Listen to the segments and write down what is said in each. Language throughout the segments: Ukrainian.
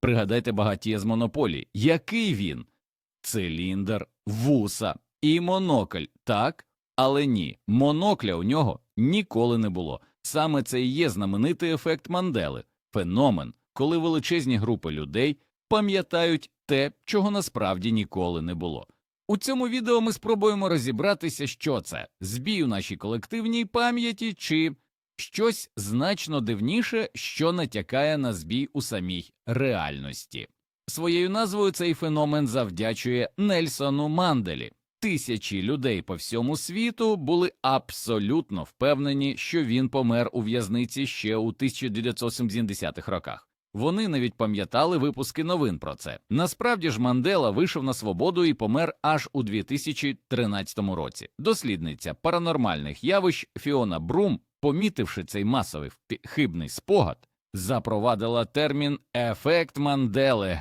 Пригадайте багатіє з монополії. Який він? Циліндр, вуса і монокль, так? Але ні, монокля у нього ніколи не було. Саме це і є знаменитий ефект Мандели, феномен, коли величезні групи людей пам'ятають те, чого насправді ніколи не було. У цьому відео ми спробуємо розібратися, що це збій у нашій колективній пам'яті чи щось значно дивніше, що натякає на збій у самій реальності. Своєю назвою цей феномен завдячує Нельсону Манделі. Тисячі людей по всьому світу були абсолютно впевнені, що він помер у в'язниці ще у 1970-х роках. Вони навіть пам'ятали випуски новин про це. Насправді ж Мандела вийшов на свободу і помер аж у 2013 році. Дослідниця паранормальних явищ Фіона Брум, помітивши цей масовий хибний спогад, запровадила термін ефект Мандели.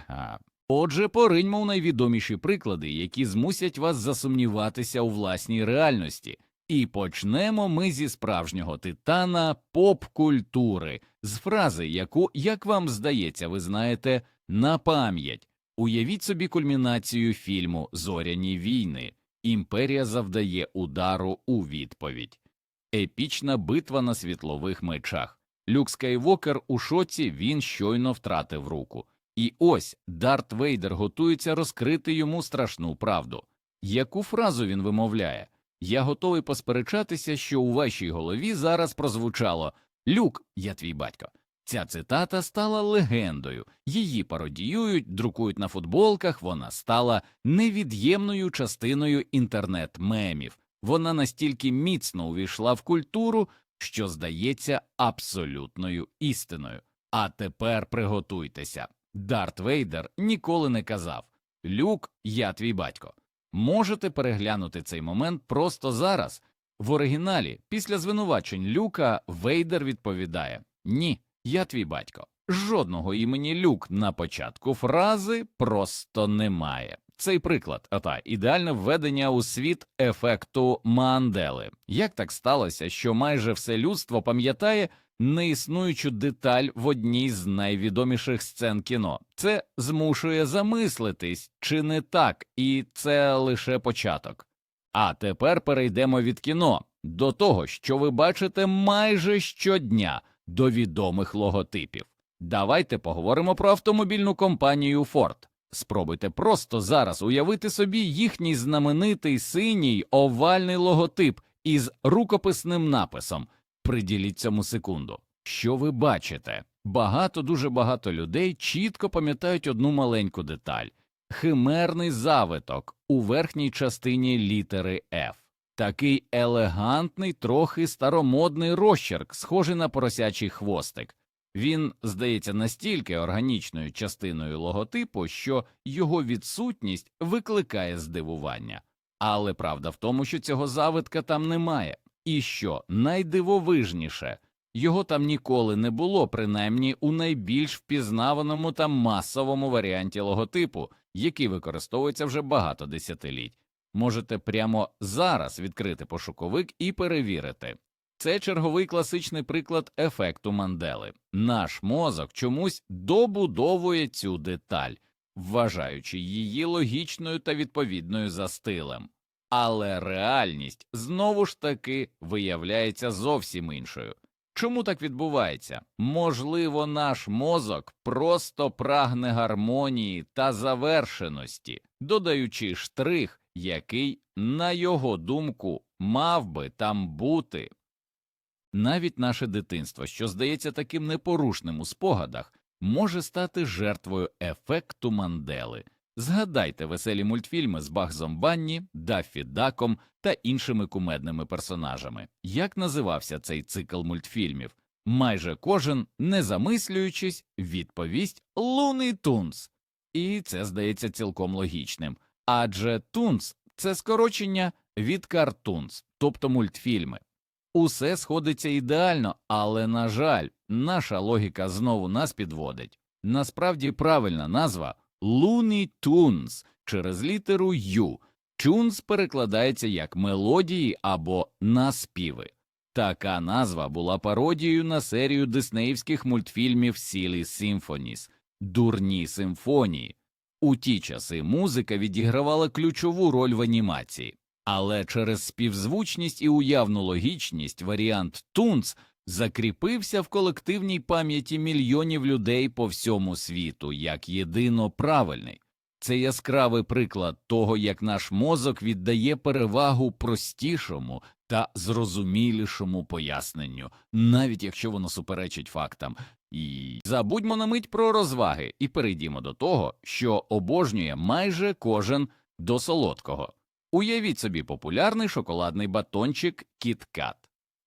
Отже, пориньмо у найвідоміші приклади, які змусять вас засумніватися у власній реальності. І почнемо ми зі справжнього титана поп-культури, з фрази, яку, як вам здається, ви знаєте на пам'ять. Уявіть собі кульмінацію фільму Зоряні війни. Імперія завдає удару у відповідь. Епічна битва на світлових мечах. Люк Скайвокер у шоці він щойно втратив руку. І ось Дарт Вейдер готується розкрити йому страшну правду. Яку фразу він вимовляє? Я готовий посперечатися, що у вашій голові зараз прозвучало Люк, я твій батько. Ця цитата стала легендою. Її пародіюють, друкують на футболках. Вона стала невід'ємною частиною інтернет-мемів. Вона настільки міцно увійшла в культуру, що здається абсолютною істиною. А тепер приготуйтеся. Дарт Вейдер ніколи не казав Люк, я твій батько. Можете переглянути цей момент просто зараз. В оригіналі, після звинувачень Люка, Вейдер відповідає Ні, я твій батько. Жодного імені Люк на початку фрази просто немає. Цей приклад, ота ідеальне введення у світ ефекту Мандели. Як так сталося, що майже все людство пам'ятає неіснуючу деталь в одній з найвідоміших сцен кіно? Це змушує замислитись, чи не так, і це лише початок. А тепер перейдемо від кіно до того, що ви бачите майже щодня до відомих логотипів. Давайте поговоримо про автомобільну компанію Ford. Спробуйте просто зараз уявити собі їхній знаменитий синій овальний логотип із рукописним написом. Приділіть цьому секунду. Що ви бачите? Багато, дуже багато людей чітко пам'ятають одну маленьку деталь химерний завиток у верхній частині літери F. Такий елегантний, трохи старомодний розчерк, схожий на поросячий хвостик. Він здається настільки органічною частиною логотипу, що його відсутність викликає здивування. Але правда в тому, що цього завитка там немає. І що найдивовижніше, його там ніколи не було, принаймні у найбільш впізнаваному та масовому варіанті логотипу, який використовується вже багато десятиліть. Можете прямо зараз відкрити пошуковик і перевірити. Це черговий класичний приклад ефекту Мандели. Наш мозок чомусь добудовує цю деталь, вважаючи її логічною та відповідною за стилем. Але реальність знову ж таки виявляється зовсім іншою. Чому так відбувається? Можливо, наш мозок просто прагне гармонії та завершеності, додаючи штрих, який, на його думку, мав би там бути. Навіть наше дитинство, що здається таким непорушним у спогадах, може стати жертвою ефекту Мандели. Згадайте веселі мультфільми з Багзом Банні, Даффі Даком та іншими кумедними персонажами. Як називався цей цикл мультфільмів? Майже кожен, не замислюючись, відповість Луний Тунс. І це здається цілком логічним. Адже Тунс це скорочення від картунс, тобто мультфільми. Усе сходиться ідеально, але, на жаль, наша логіка знову нас підводить. Насправді правильна назва Looney Tunes через літеру Ю. Tunes перекладається як мелодії або наспіви. Така назва була пародією на серію диснеївських мультфільмів Silly Symphonies. дурні симфонії. У ті часи музика відігравала ключову роль в анімації, але через співзвучність і уявну логічність варіант Тунц закріпився в колективній пам'яті мільйонів людей по всьому світу як єдино правильний. Це яскравий приклад того, як наш мозок віддає перевагу простішому та зрозумілішому поясненню, навіть якщо воно суперечить фактам. І забудьмо на мить про розваги і перейдімо до того, що обожнює майже кожен до солодкого. Уявіть собі популярний шоколадний батончик Кіткат.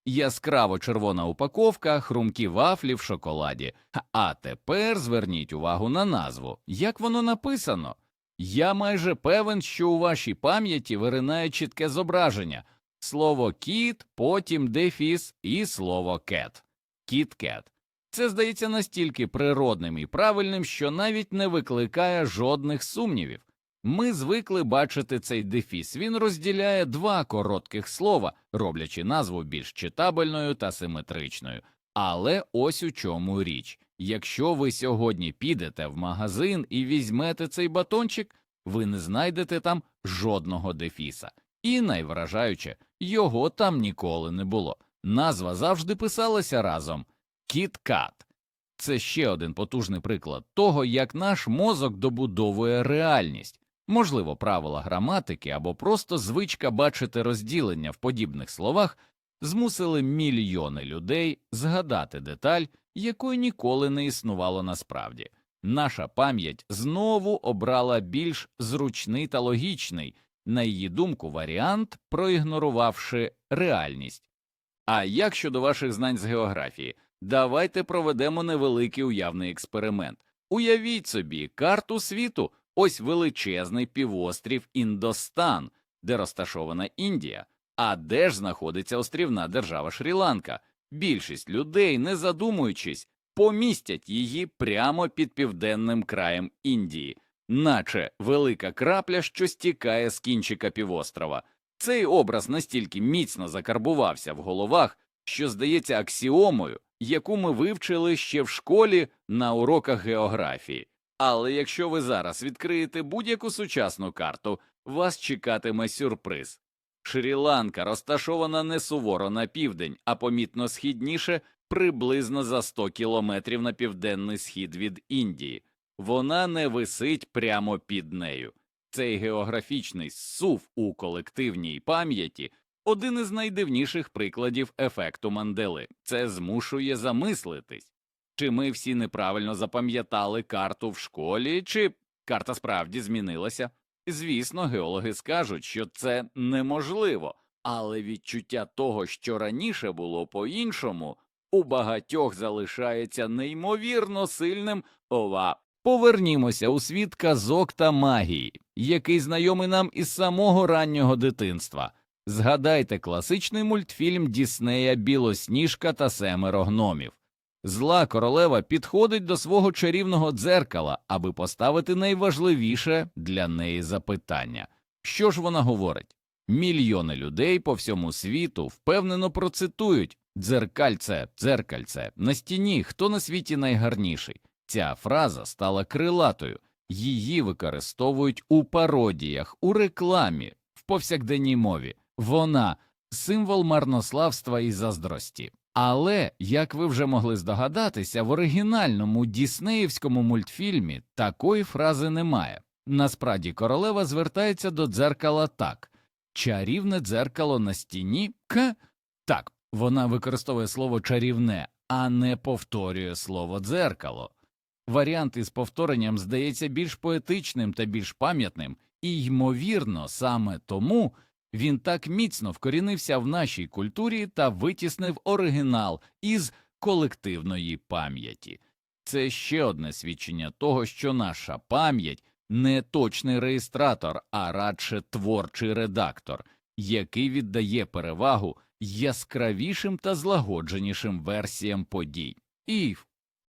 Яскраво червона упаковка, хрумкі вафлі в шоколаді. А тепер зверніть увагу на назву. Як воно написано? Я майже певен, що у вашій пам'яті виринає чітке зображення слово кіт, потім дефіс і слово кет. Кіт-кет. Це здається настільки природним і правильним, що навіть не викликає жодних сумнівів. Ми звикли бачити цей дефіс. Він розділяє два коротких слова, роблячи назву більш читабельною та симетричною. Але ось у чому річ. Якщо ви сьогодні підете в магазин і візьмете цей батончик, ви не знайдете там жодного дефіса. І найвражаюче, його там ніколи не було. Назва завжди писалася разом Кіт-кат. Це ще один потужний приклад того, як наш мозок добудовує реальність. Можливо, правила граматики або просто звичка бачити розділення в подібних словах змусили мільйони людей згадати деталь, якої ніколи не існувало насправді. Наша пам'ять знову обрала більш зручний та логічний, на її думку, варіант, проігнорувавши реальність. А як щодо ваших знань з географії, давайте проведемо невеликий уявний експеримент. Уявіть собі карту світу, ось величезний півострів Індостан, де розташована Індія, а де ж знаходиться острівна держава Шрі-Ланка. Більшість людей, не задумуючись, помістять її прямо під південним краєм Індії, наче велика крапля, що стікає з кінчика півострова. Цей образ настільки міцно закарбувався в головах, що здається аксіомою, яку ми вивчили ще в школі на уроках географії. Але якщо ви зараз відкриєте будь-яку сучасну карту, вас чекатиме сюрприз. Шрі-Ланка розташована не суворо на південь, а помітно східніше, приблизно за 100 кілометрів на південний схід від Індії. Вона не висить прямо під нею. Цей географічний сув у колективній пам'яті один із найдивніших прикладів ефекту Мандели. Це змушує замислитись, чи ми всі неправильно запам'ятали карту в школі, чи карта справді змінилася. Звісно, геологи скажуть, що це неможливо, але відчуття того, що раніше було по-іншому, у багатьох залишається неймовірно сильним ова. Повернімося у світ казок та магії, який знайомий нам із самого раннього дитинства. Згадайте класичний мультфільм Діснея Білосніжка та семеро гномів. Зла королева підходить до свого чарівного дзеркала, аби поставити найважливіше для неї запитання. Що ж вона говорить? Мільйони людей по всьому світу впевнено процитують дзеркальце, дзеркальце, на стіні хто на світі найгарніший. Ця фраза стала крилатою, її використовують у пародіях, у рекламі, в повсякденній мові. Вона символ марнославства і заздрості. Але, як ви вже могли здогадатися, в оригінальному діснеївському мультфільмі такої фрази немає. Насправді королева звертається до дзеркала так чарівне дзеркало на стіні к. Так, вона використовує слово чарівне, а не повторює слово дзеркало. Варіант із повторенням здається більш поетичним та більш пам'ятним, і, ймовірно, саме тому він так міцно вкорінився в нашій культурі та витіснив оригінал із колективної пам'яті. Це ще одне свідчення того, що наша пам'ять не точний реєстратор, а радше творчий редактор, який віддає перевагу яскравішим та злагодженішим версіям подій. І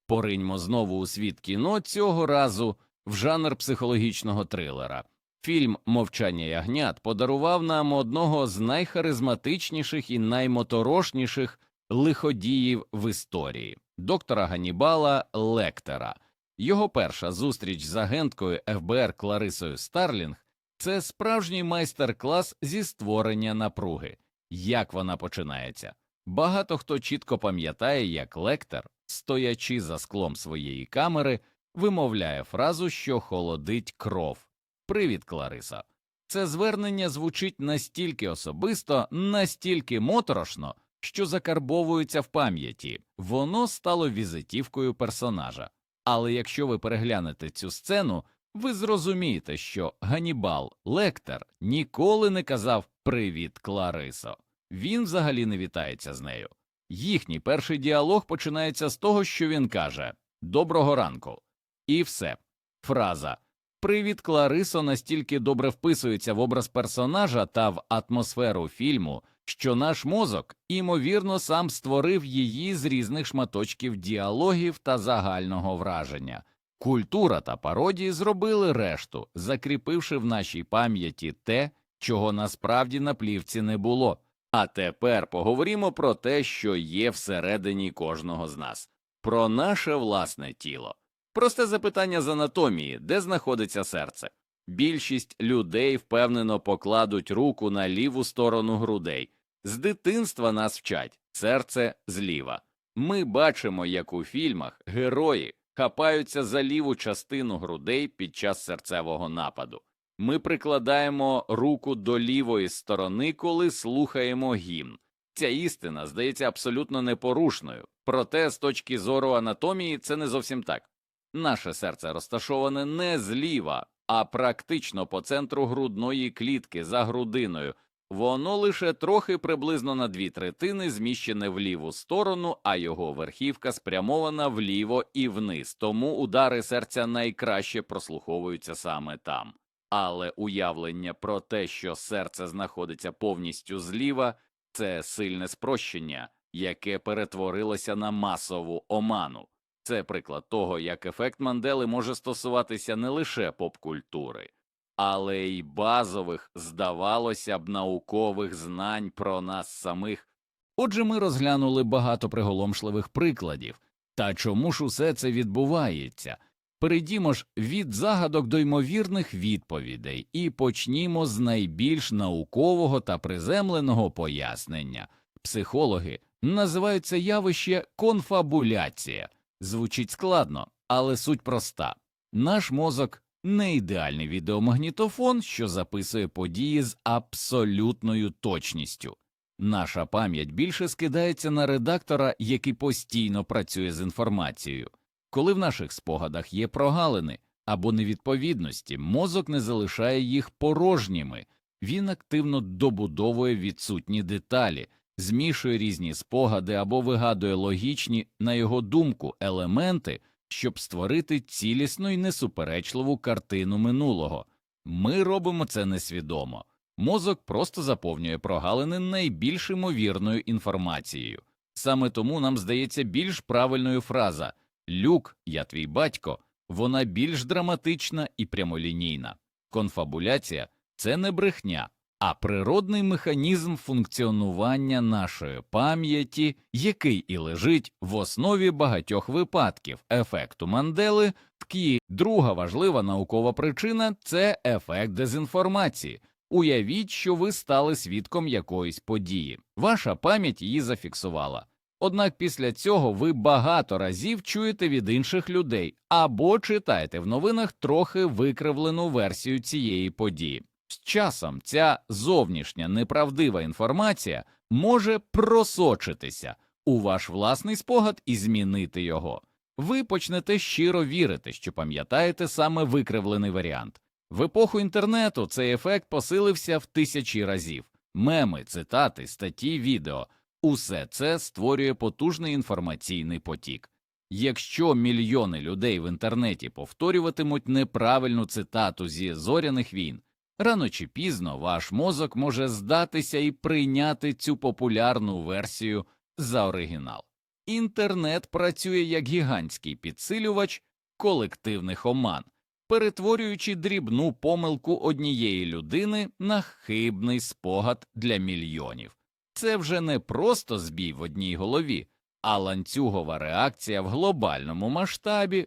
пориньмо знову у світ кіно цього разу в жанр психологічного трилера. Фільм Мовчання ягнят подарував нам одного з найхаризматичніших і наймоторошніших лиходіїв в історії доктора Ганібала Лектера. Його перша зустріч з агенткою ФБР Кларисою Старлінг це справжній майстер-клас зі створення напруги. Як вона починається? Багато хто чітко пам'ятає, як лектор, стоячи за склом своєї камери, вимовляє фразу, що холодить кров. Привіт, Клариса. Це звернення звучить настільки особисто, настільки моторошно, що закарбовується в пам'яті, воно стало візитівкою персонажа. Але якщо ви переглянете цю сцену, ви зрозумієте, що Ганібал Лектор ніколи не казав Привіт, Кларисо. Він взагалі не вітається з нею. Їхній перший діалог починається з того, що він каже Доброго ранку. І все. Фраза Привіт, Кларисо настільки добре вписується в образ персонажа та в атмосферу фільму, що наш мозок, імовірно, сам створив її з різних шматочків діалогів та загального враження. Культура та пародії зробили решту, закріпивши в нашій пам'яті те, чого насправді на плівці не було. А тепер поговоримо про те, що є всередині кожного з нас, про наше власне тіло. Просте запитання з анатомії, де знаходиться серце. Більшість людей впевнено покладуть руку на ліву сторону грудей. З дитинства нас вчать серце зліва. Ми бачимо, як у фільмах герої хапаються за ліву частину грудей під час серцевого нападу. Ми прикладаємо руку до лівої сторони, коли слухаємо гімн. Ця істина здається абсолютно непорушною, проте з точки зору анатомії це не зовсім так. Наше серце розташоване не зліва, а практично по центру грудної клітки за грудиною. Воно лише трохи приблизно на дві третини зміщене в ліву сторону, а його верхівка спрямована вліво і вниз, тому удари серця найкраще прослуховуються саме там. Але уявлення про те, що серце знаходиться повністю зліва, це сильне спрощення, яке перетворилося на масову оману. Це приклад того, як ефект Мандели може стосуватися не лише поп-культури, але й базових, здавалося б, наукових знань про нас самих. Отже, ми розглянули багато приголомшливих прикладів. Та чому ж усе це відбувається? Перейдімо ж від загадок до ймовірних відповідей і почнімо з найбільш наукового та приземленого пояснення. Психологи називають це явище конфабуляція. Звучить складно, але суть проста. Наш мозок не ідеальний відеомагнітофон, що записує події з абсолютною точністю. Наша пам'ять більше скидається на редактора, який постійно працює з інформацією. Коли в наших спогадах є прогалини або невідповідності, мозок не залишає їх порожніми, він активно добудовує відсутні деталі, змішує різні спогади або вигадує логічні, на його думку, елементи, щоб створити цілісну і несуперечливу картину минулого. Ми робимо це несвідомо. Мозок просто заповнює прогалини найбільш імовірною інформацією. Саме тому нам здається більш правильною фраза Люк, я твій батько, вона більш драматична і прямолінійна. Конфабуляція це не брехня, а природний механізм функціонування нашої пам'яті, який і лежить в основі багатьох випадків ефекту Мандели. Ткій друга важлива наукова причина це ефект дезінформації. Уявіть, що ви стали свідком якоїсь події. Ваша пам'ять її зафіксувала. Однак після цього ви багато разів чуєте від інших людей або читаєте в новинах трохи викривлену версію цієї події. З часом ця зовнішня неправдива інформація може просочитися у ваш власний спогад і змінити його. Ви почнете щиро вірити, що пам'ятаєте саме викривлений варіант. В епоху інтернету цей ефект посилився в тисячі разів. Меми, цитати, статті, відео усе це створює потужний інформаційний потік. Якщо мільйони людей в інтернеті повторюватимуть неправильну цитату зі зоряних війн, рано чи пізно ваш мозок може здатися і прийняти цю популярну версію за оригінал. Інтернет працює як гігантський підсилювач колективних оман, перетворюючи дрібну помилку однієї людини на хибний спогад для мільйонів. Це вже не просто збій в одній голові, а ланцюгова реакція в глобальному масштабі.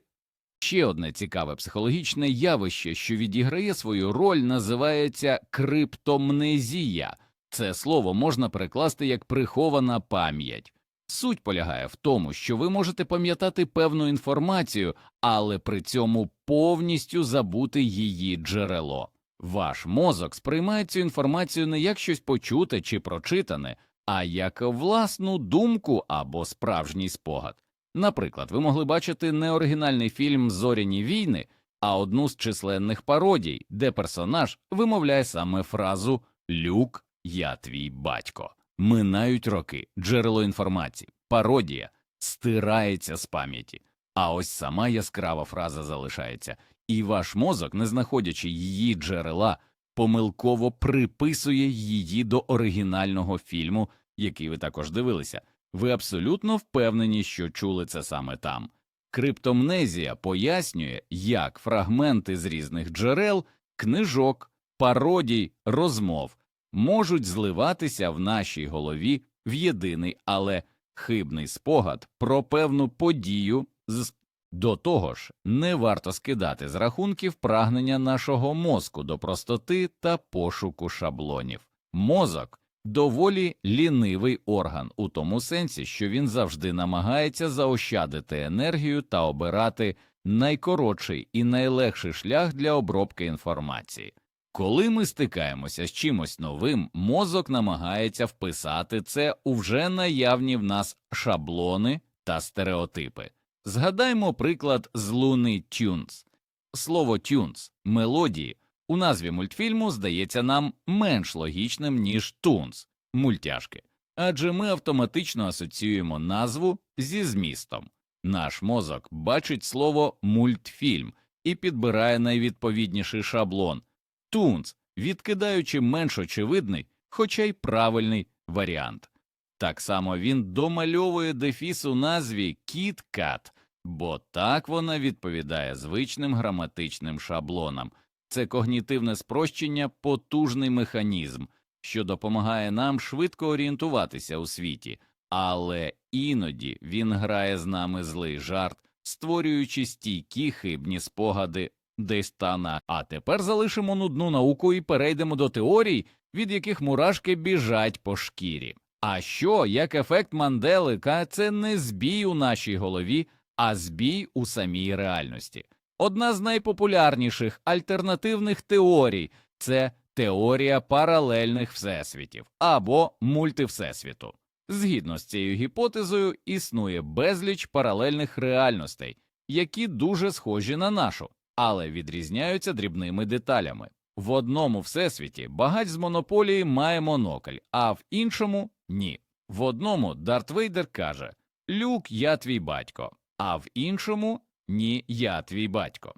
Ще одне цікаве психологічне явище, що відіграє свою роль, називається криптомнезія. Це слово можна перекласти як прихована пам'ять. Суть полягає в тому, що ви можете пам'ятати певну інформацію, але при цьому повністю забути її джерело. Ваш мозок сприймає цю інформацію не як щось почуте чи прочитане, а як власну думку або справжній спогад. Наприклад, ви могли бачити не оригінальний фільм Зоряні війни, а одну з численних пародій, де персонаж вимовляє саме фразу Люк, я твій батько. Минають роки, джерело інформації, пародія стирається з пам'яті, а ось сама яскрава фраза залишається, і ваш мозок, не знаходячи її джерела, помилково приписує її до оригінального фільму, який ви також дивилися. Ви абсолютно впевнені, що чули це саме там. Криптомнезія пояснює, як фрагменти з різних джерел, книжок, пародій, розмов можуть зливатися в нашій голові в єдиний, але хибний спогад про певну подію з до того ж, не варто скидати з рахунків прагнення нашого мозку до простоти та пошуку шаблонів. Мозок доволі лінивий орган у тому сенсі, що він завжди намагається заощадити енергію та обирати найкоротший і найлегший шлях для обробки інформації. Коли ми стикаємося з чимось новим, мозок намагається вписати це у вже наявні в нас шаблони та стереотипи. Згадаймо приклад з Луни Тюнс. Слово тюнс мелодії у назві мультфільму здається нам менш логічним, ніж тунс мультяшки, адже ми автоматично асоціюємо назву зі змістом. Наш мозок бачить слово мультфільм і підбирає найвідповідніший шаблон тунс, відкидаючи менш очевидний, хоча й правильний варіант. Так само він домальовує дефіс у назві кіт-кат, бо так вона відповідає звичним граматичним шаблонам. Це когнітивне спрощення, потужний механізм, що допомагає нам швидко орієнтуватися у світі, але іноді він грає з нами злий жарт, створюючи стійкі хибні спогади десь та на. А тепер залишимо нудну науку і перейдемо до теорій, від яких мурашки біжать по шкірі. А що, як ефект Манделика, це не збій у нашій голові, а збій у самій реальності. Одна з найпопулярніших альтернативних теорій це теорія паралельних всесвітів або мультивсесвіту. Згідно з цією гіпотезою, існує безліч паралельних реальностей, які дуже схожі на нашу, але відрізняються дрібними деталями. В одному всесвіті багач з монополії має монокль, а в іншому ні. В одному Дарт Вейдер каже Люк, я твій батько, а в іншому ні, я твій батько.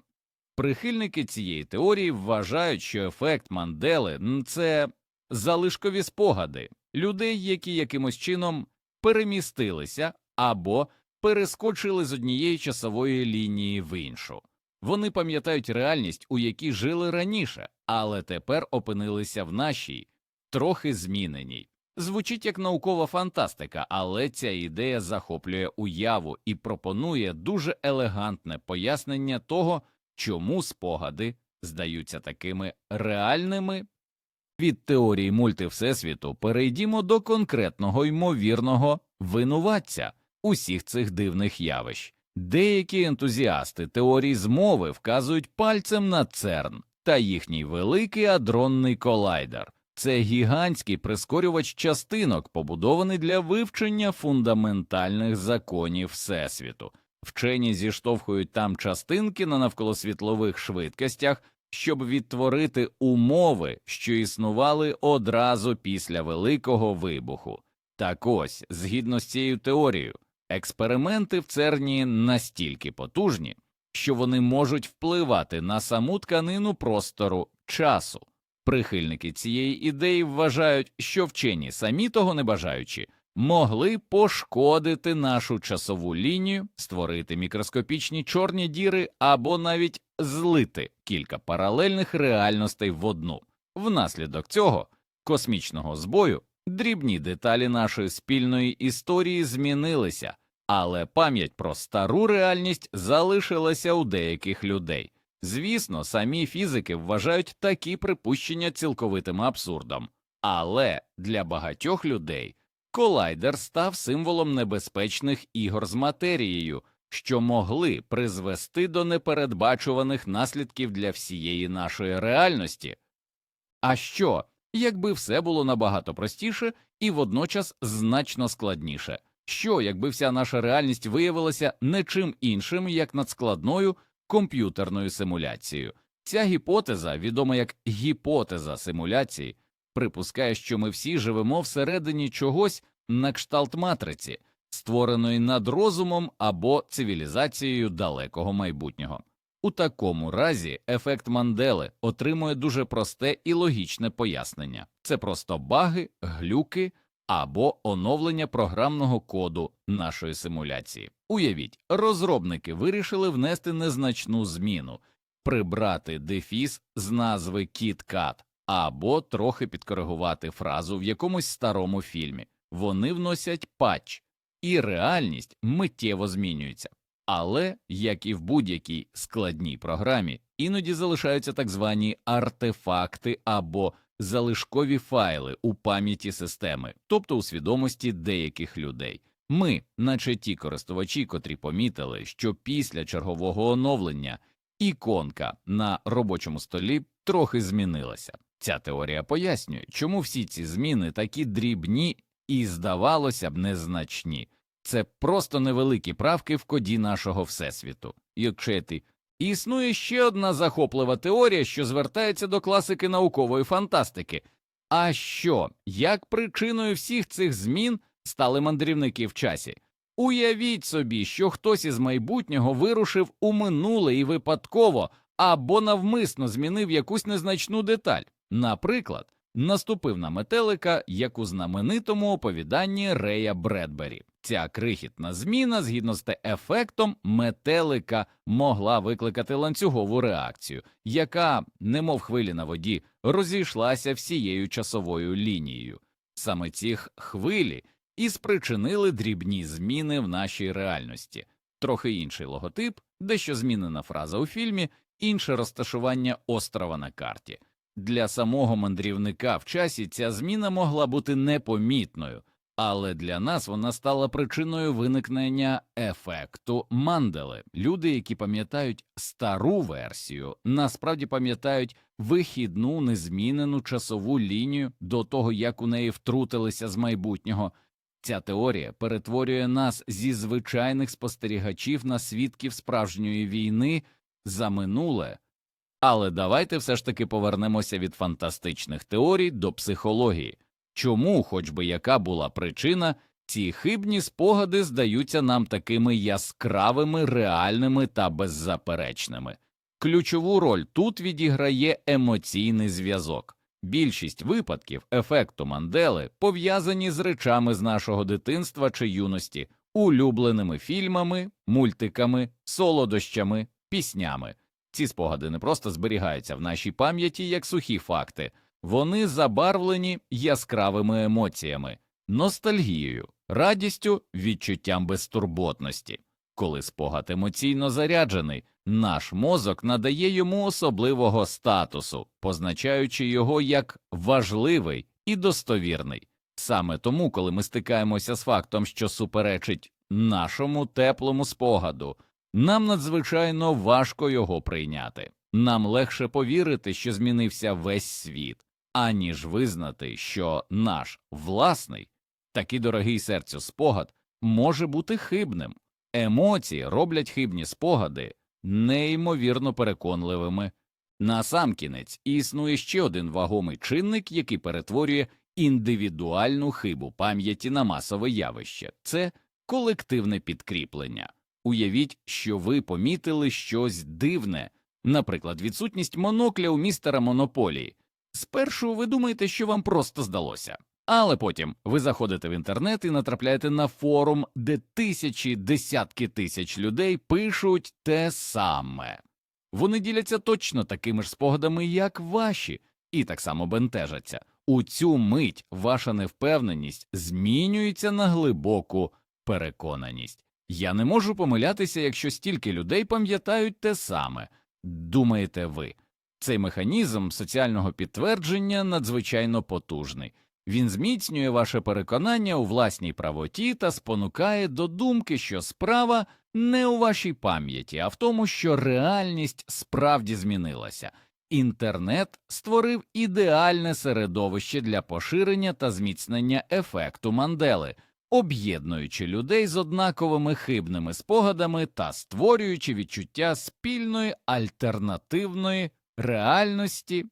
Прихильники цієї теорії вважають, що ефект Мандели це залишкові спогади людей, які якимось чином перемістилися або перескочили з однієї часової лінії в іншу. Вони пам'ятають реальність, у якій жили раніше, але тепер опинилися в нашій, трохи зміненій. Звучить як наукова фантастика, але ця ідея захоплює уяву і пропонує дуже елегантне пояснення того, чому спогади здаються такими реальними. Від теорії мультивсесвіту перейдімо до конкретного ймовірного винуватця усіх цих дивних явищ. Деякі ентузіасти теорії змови вказують пальцем на ЦЕРН та їхній великий адронний колайдер. Це гігантський прискорювач частинок, побудований для вивчення фундаментальних законів Всесвіту. Вчені зіштовхують там частинки на навколосвітлових швидкостях, щоб відтворити умови, що існували одразу після Великого вибуху. Так ось, згідно з цією теорією, експерименти в церні настільки потужні, що вони можуть впливати на саму тканину простору часу. Прихильники цієї ідеї вважають, що вчені, самі того не бажаючи, могли пошкодити нашу часову лінію, створити мікроскопічні чорні діри або навіть злити кілька паралельних реальностей в одну. Внаслідок цього космічного збою дрібні деталі нашої спільної історії змінилися, Але пам'ять про стару реальність залишилася у деяких людей. Звісно, самі фізики вважають такі припущення цілковитим абсурдом, але для багатьох людей колайдер став символом небезпечних ігор з матерією, що могли призвести до непередбачуваних наслідків для всієї нашої реальності. А що, якби все було набагато простіше і водночас значно складніше? Що, якби вся наша реальність виявилася не чим іншим, як надскладною комп'ютерною симуляцією? Ця гіпотеза, відома як гіпотеза симуляції, припускає, що ми всі живемо всередині чогось на кшталт матриці, створеної над розумом або цивілізацією далекого майбутнього. У такому разі ефект Мандели отримує дуже просте і логічне пояснення це просто баги, глюки або оновлення програмного коду нашої симуляції. Уявіть, розробники вирішили внести незначну зміну, прибрати дефіс з назви KitKat або трохи підкоригувати фразу в якомусь старому фільмі. Вони вносять патч, і реальність миттєво змінюється. Але, як і в будь-якій складній програмі, іноді залишаються так звані артефакти або залишкові файли у пам'яті системи, тобто у свідомості деяких людей. Ми, наче ті користувачі, котрі помітили, що після чергового оновлення іконка на робочому столі трохи змінилася. Ця теорія пояснює, чому всі ці зміни такі дрібні і, здавалося б, незначні. Це просто невеликі правки в коді нашого всесвіту. Йокчети. Існує ще одна захоплива теорія, що звертається до класики наукової фантастики. А що, як причиною всіх цих змін стали мандрівники в часі? Уявіть собі, що хтось із майбутнього вирушив у минуле і випадково або навмисно змінив якусь незначну деталь. Наприклад, наступив на метелика, як у знаменитому оповіданні Рея Бредбері. Ця крихітна зміна, згідно з те ефектом, метелика могла викликати ланцюгову реакцію, яка, немов хвилі на воді, розійшлася всією часовою лінією. Саме ці хвилі і спричинили дрібні зміни в нашій реальності, трохи інший логотип, дещо змінена фраза у фільмі, інше розташування острова на карті. Для самого мандрівника в часі ця зміна могла бути непомітною, але для нас вона стала причиною виникнення ефекту мандели. Люди, які пам'ятають стару версію, насправді пам'ятають вихідну незмінену часову лінію до того, як у неї втрутилися з майбутнього. Ця теорія перетворює нас зі звичайних спостерігачів на свідків справжньої війни за минуле. Але давайте все ж таки повернемося від фантастичних теорій до психології. Чому, хоч би яка була причина, ці хибні спогади здаються нам такими яскравими, реальними та беззаперечними? Ключову роль тут відіграє емоційний зв'язок. Більшість випадків ефекту Мандели пов'язані з речами з нашого дитинства чи юності, улюбленими фільмами, мультиками, солодощами, піснями. Ці спогади не просто зберігаються в нашій пам'яті як сухі факти, вони забарвлені яскравими емоціями, ностальгією, радістю, відчуттям безтурботності. Коли спогад емоційно заряджений, наш мозок надає йому особливого статусу, позначаючи його як важливий і достовірний. Саме тому, коли ми стикаємося з фактом, що суперечить нашому теплому спогаду, нам надзвичайно важко його прийняти. Нам легше повірити, що змінився весь світ, аніж визнати, що наш власний, такий дорогий серцю спогад може бути хибним. Емоції роблять хибні спогади неймовірно переконливими. Насамкінець існує ще один вагомий чинник, який перетворює індивідуальну хибу пам'яті на масове явище це колективне підкріплення. Уявіть, що ви помітили щось дивне, наприклад, відсутність монокля у містера монополії. Спершу ви думаєте, що вам просто здалося. Але потім ви заходите в інтернет і натрапляєте на форум, де тисячі, десятки тисяч людей пишуть те саме. Вони діляться точно такими ж спогадами, як ваші, і так само бентежаться. У цю мить ваша невпевненість змінюється на глибоку переконаність. Я не можу помилятися, якщо стільки людей пам'ятають те саме. Думаєте ви? Цей механізм соціального підтвердження надзвичайно потужний. Він зміцнює ваше переконання у власній правоті та спонукає до думки, що справа не у вашій пам'яті, а в тому, що реальність справді змінилася. Інтернет створив ідеальне середовище для поширення та зміцнення ефекту Мандели, об'єднуючи людей з однаковими хибними спогадами та створюючи відчуття спільної альтернативної реальності.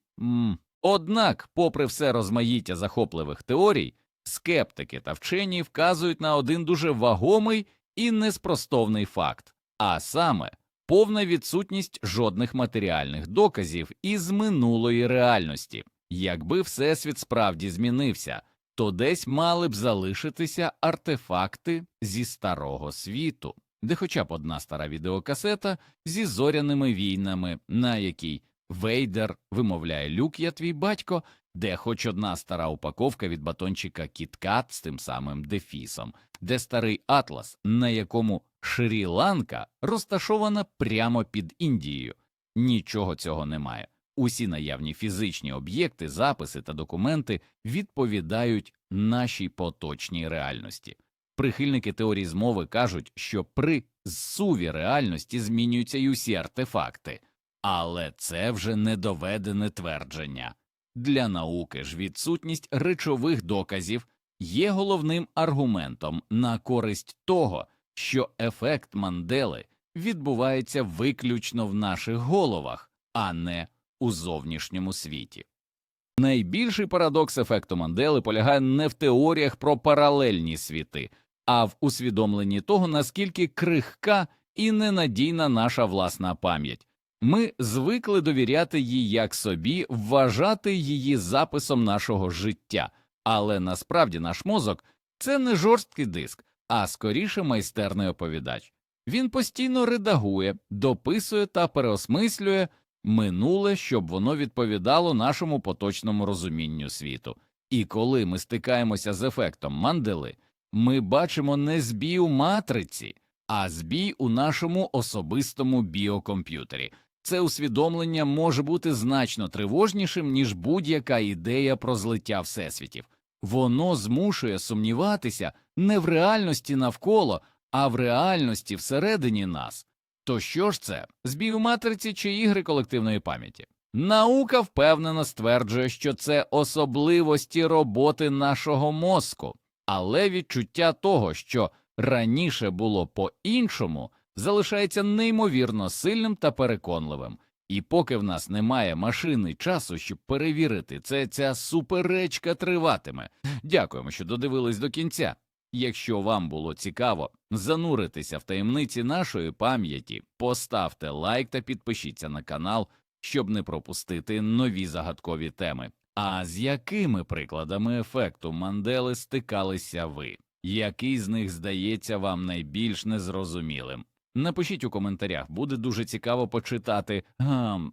Однак, попри все розмаїття захопливих теорій, скептики та вчені вказують на один дуже вагомий і неспростовний факт, а саме повна відсутність жодних матеріальних доказів із минулої реальності. Якби Всесвіт справді змінився, то десь мали б залишитися артефакти зі старого світу, де хоча б одна стара відеокасета зі зоряними війнами, на якій Вейдер вимовляє люк, я твій батько, де хоч одна стара упаковка від батончика Кіткат з тим самим дефісом, де старий атлас, на якому Шрі-Ланка розташована прямо під Індією. Нічого цього немає. Усі наявні фізичні об'єкти, записи та документи відповідають нашій поточній реальності. Прихильники теорії змови кажуть, що при зсуві реальності змінюються й усі артефакти, але це вже недоведене твердження. Для науки ж відсутність речових доказів є головним аргументом на користь того, що ефект Мандели відбувається виключно в наших головах, а не у зовнішньому світі. Найбільший парадокс ефекту Мандели полягає не в теоріях про паралельні світи, а в усвідомленні того, наскільки крихка і ненадійна наша власна пам'ять. Ми звикли довіряти їй як собі, вважати її записом нашого життя, але насправді наш мозок це не жорсткий диск, а скоріше майстерний оповідач. Він постійно редагує, дописує та переосмислює минуле, щоб воно відповідало нашому поточному розумінню світу. І коли ми стикаємося з ефектом мандели, ми бачимо не збій у матриці, а збій у нашому особистому біокомп'ютері. Це усвідомлення може бути значно тривожнішим, ніж будь-яка ідея про злиття всесвітів. Воно змушує сумніватися не в реальності навколо, а в реальності всередині нас. То що ж це збій у матриці чи ігри колективної пам'яті? Наука впевнено стверджує, що це особливості роботи нашого мозку, але відчуття того, що раніше було по-іншому, залишається неймовірно сильним та переконливим. І поки в нас немає машини часу, щоб перевірити це, ця суперечка триватиме. Дякуємо, що додивились до кінця. Якщо вам було цікаво зануритися в таємниці нашої пам'яті, поставте лайк та підпишіться на канал, щоб не пропустити нові загадкові теми. А з якими прикладами ефекту Мандели стикалися ви? Який з них здається вам найбільш незрозумілим? Напишіть у коментарях, буде дуже цікаво почитати. Гам,